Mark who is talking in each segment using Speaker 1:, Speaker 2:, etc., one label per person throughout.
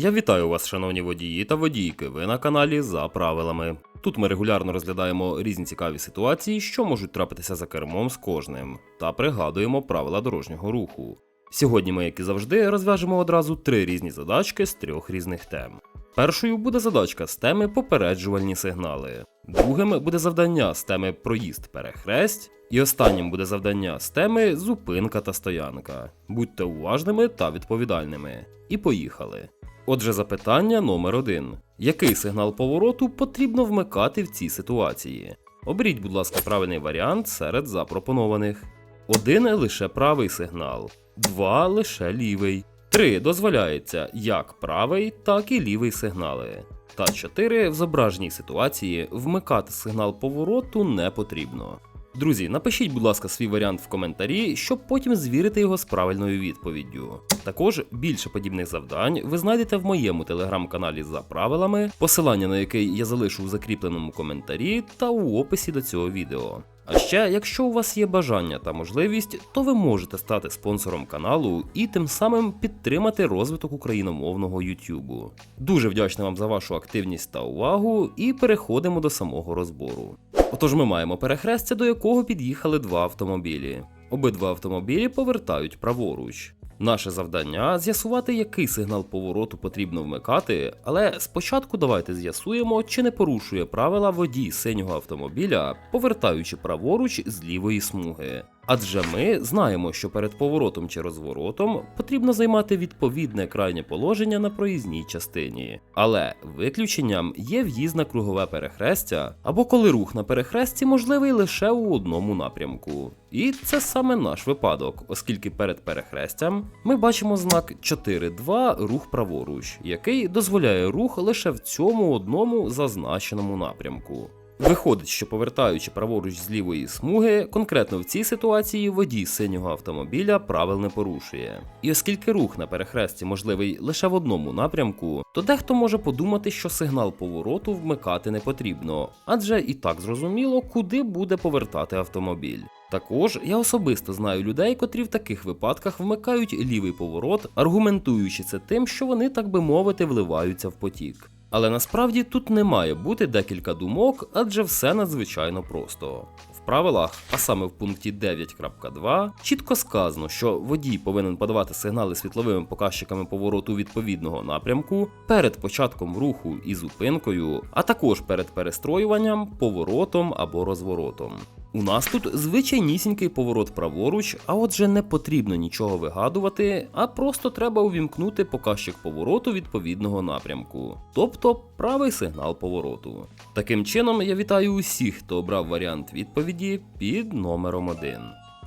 Speaker 1: Я вітаю вас, шановні водії та водійки. Ви на каналі за правилами. Тут ми регулярно розглядаємо різні цікаві ситуації, що можуть трапитися за кермом з кожним, та пригадуємо правила дорожнього руху. Сьогодні ми, як і завжди, розв'яжемо одразу три різні задачки з трьох різних тем. Першою буде задачка з теми попереджувальні сигнали. Другим буде завдання з теми проїзд перехресть. І останнім буде завдання з теми зупинка та стоянка. Будьте уважними та відповідальними. І поїхали. Отже, запитання номер один: який сигнал повороту потрібно вмикати в цій ситуації? Оберіть, будь ласка, правильний варіант серед запропонованих. Один лише правий сигнал, два лише лівий. 3 дозволяється як правий, так і лівий сигнали. Та 4 в зображеній ситуації вмикати сигнал повороту не потрібно. Друзі, напишіть, будь ласка, свій варіант в коментарі, щоб потім звірити його з правильною відповіддю. Також більше подібних завдань ви знайдете в моєму телеграм-каналі за правилами, посилання на який я залишу в закріпленому коментарі та у описі до цього відео. А ще, якщо у вас є бажання та можливість, то ви можете стати спонсором каналу і тим самим підтримати розвиток україномовного Ютубу. Дуже вдячний вам за вашу активність та увагу, і переходимо до самого розбору. Отож, ми маємо перехрестя, до якого під'їхали два автомобілі. Обидва автомобілі повертають праворуч. Наше завдання з'ясувати, який сигнал повороту потрібно вмикати, але спочатку давайте з'ясуємо, чи не порушує правила водій синього автомобіля, повертаючи праворуч з лівої смуги. Адже ми знаємо, що перед поворотом чи розворотом потрібно займати відповідне крайнє положення на проїзній частині. Але виключенням є в'їзд на кругове перехрестя, або коли рух на перехресті можливий лише у одному напрямку. І це саме наш випадок, оскільки перед перехрестям ми бачимо знак 4.2 рух праворуч, який дозволяє рух лише в цьому одному зазначеному напрямку. Виходить, що повертаючи праворуч з лівої смуги, конкретно в цій ситуації водій синього автомобіля правил не порушує. І оскільки рух на перехресті можливий лише в одному напрямку, то дехто може подумати, що сигнал повороту вмикати не потрібно, адже і так зрозуміло, куди буде повертати автомобіль. Також я особисто знаю людей, котрі в таких випадках вмикають лівий поворот, аргументуючи це тим, що вони, так би мовити, вливаються в потік. Але насправді тут не має бути декілька думок, адже все надзвичайно просто. В правилах, а саме в пункті 9.2, чітко сказано, що водій повинен подавати сигнали світловими показчиками повороту відповідного напрямку перед початком руху і зупинкою, а також перед перестроюванням, поворотом або розворотом. У нас тут звичайнісінький поворот праворуч, а отже не потрібно нічого вигадувати, а просто треба увімкнути показчик повороту відповідного напрямку, тобто правий сигнал повороту. Таким чином, я вітаю усіх, хто обрав варіант відповіді під номером 1.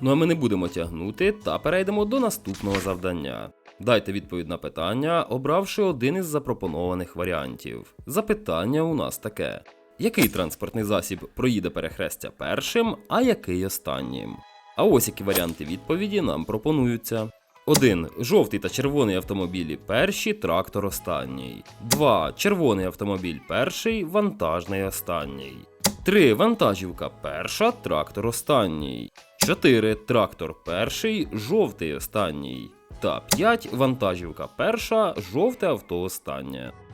Speaker 1: Ну а ми не будемо тягнути та перейдемо до наступного завдання. Дайте відповідь на питання, обравши один із запропонованих варіантів. Запитання у нас таке: який транспортний засіб проїде перехрестя першим, а який останнім? А ось які варіанти відповіді нам пропонуються. 1. Жовтий та червоний автомобілі перші, трактор останній. 2. Червоний автомобіль перший, вантажний останній. 3. Вантажівка перша, трактор останній. 4. Трактор перший, жовтий останній. Та 5. Вантажівка перша, жовте авто останнє.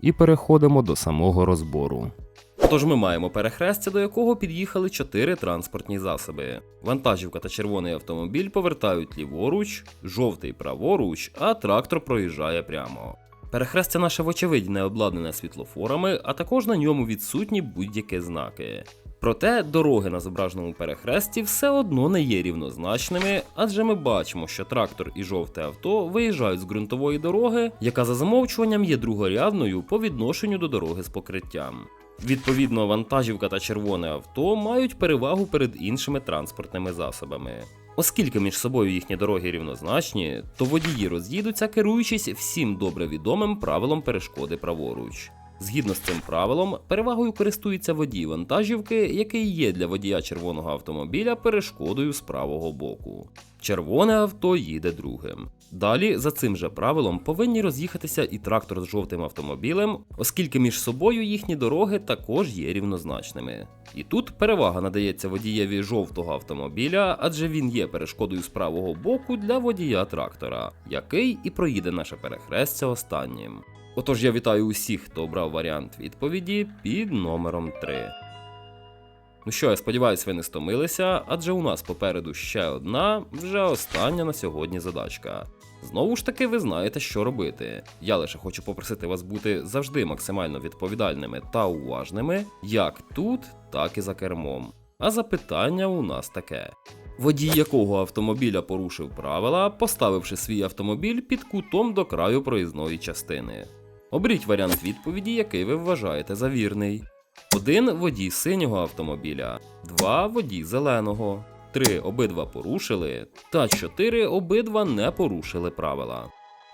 Speaker 1: і переходимо до самого розбору. Тож ми маємо перехрестя, до якого під'їхали чотири транспортні засоби. Вантажівка та червоний автомобіль повертають ліворуч, жовтий праворуч, а трактор проїжджає прямо. Перехрестя наше вочевидь не обладнане світлофорами, а також на ньому відсутні будь-які знаки. Проте дороги на зображеному перехресті все одно не є рівнозначними, адже ми бачимо, що трактор і жовте авто виїжджають з ґрунтової дороги, яка за замовчуванням є другорядною по відношенню до дороги з покриттям. Відповідно, вантажівка та червоне авто мають перевагу перед іншими транспортними засобами. Оскільки між собою їхні дороги рівнозначні, то водії роз'їдуться, керуючись всім добре відомим правилом перешкоди праворуч. Згідно з цим правилом, перевагою користується водій вантажівки, який є для водія червоного автомобіля перешкодою з правого боку. Червоне авто їде другим. Далі, за цим же правилом, повинні роз'їхатися і трактор з жовтим автомобілем, оскільки між собою їхні дороги також є рівнозначними. І тут перевага надається водієві жовтого автомобіля, адже він є перешкодою з правого боку для водія трактора, який і проїде наше перехрестя останнім. Отож я вітаю усіх, хто обрав варіант відповіді під номером 3. Ну що, я сподіваюся, ви не стомилися, адже у нас попереду ще одна, вже остання на сьогодні задачка. Знову ж таки, ви знаєте, що робити. Я лише хочу попросити вас бути завжди максимально відповідальними та уважними, як тут, так і за кермом. А запитання у нас таке: водій якого автомобіля порушив правила, поставивши свій автомобіль під кутом до краю проїзної частини. Оберіть варіант відповіді, який ви вважаєте за вірний. 1 водій синього автомобіля, 2 водій зеленого, 3 обидва порушили, та 4 обидва не порушили правила.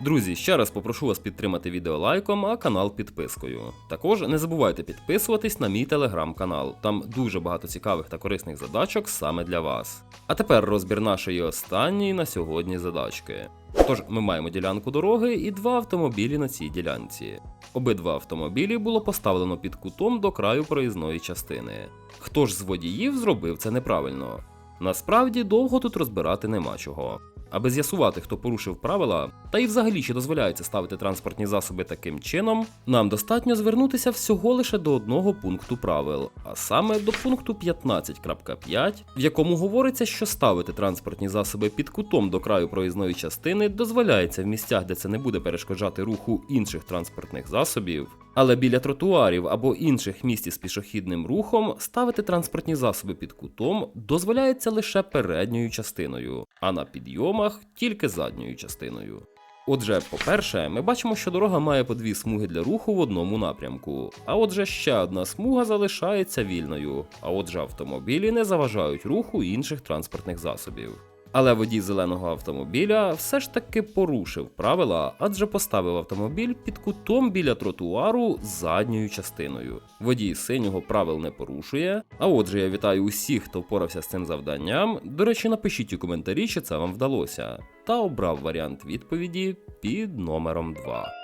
Speaker 1: Друзі, ще раз попрошу вас підтримати відео лайком, а канал підпискою. Також не забувайте підписуватись на мій телеграм-канал, там дуже багато цікавих та корисних задачок саме для вас. А тепер розбір нашої останньої на сьогодні задачки. Тож ми маємо ділянку дороги і два автомобілі на цій ділянці. Обидва автомобілі було поставлено під кутом до краю проїзної частини. Хто ж з водіїв зробив це неправильно? Насправді довго тут розбирати нема чого. Аби з'ясувати, хто порушив правила, та й взагалі чи дозволяється ставити транспортні засоби таким чином, нам достатньо звернутися всього лише до одного пункту правил, а саме до пункту 15.5, в якому говориться, що ставити транспортні засоби під кутом до краю проїзної частини дозволяється в місцях, де це не буде перешкоджати руху інших транспортних засобів. Але біля тротуарів або інших місць із пішохідним рухом ставити транспортні засоби під кутом дозволяється лише передньою частиною, а на підйомах тільки задньою частиною. Отже, по-перше, ми бачимо, що дорога має по дві смуги для руху в одному напрямку. А отже, ще одна смуга залишається вільною, а отже, автомобілі не заважають руху інших транспортних засобів. Але водій зеленого автомобіля все ж таки порушив правила, адже поставив автомобіль під кутом біля тротуару задньою частиною. Водій синього правил не порушує. А отже, я вітаю усіх, хто впорався з цим завданням. До речі, напишіть у коментарі, чи це вам вдалося, та обрав варіант відповіді під номером 2.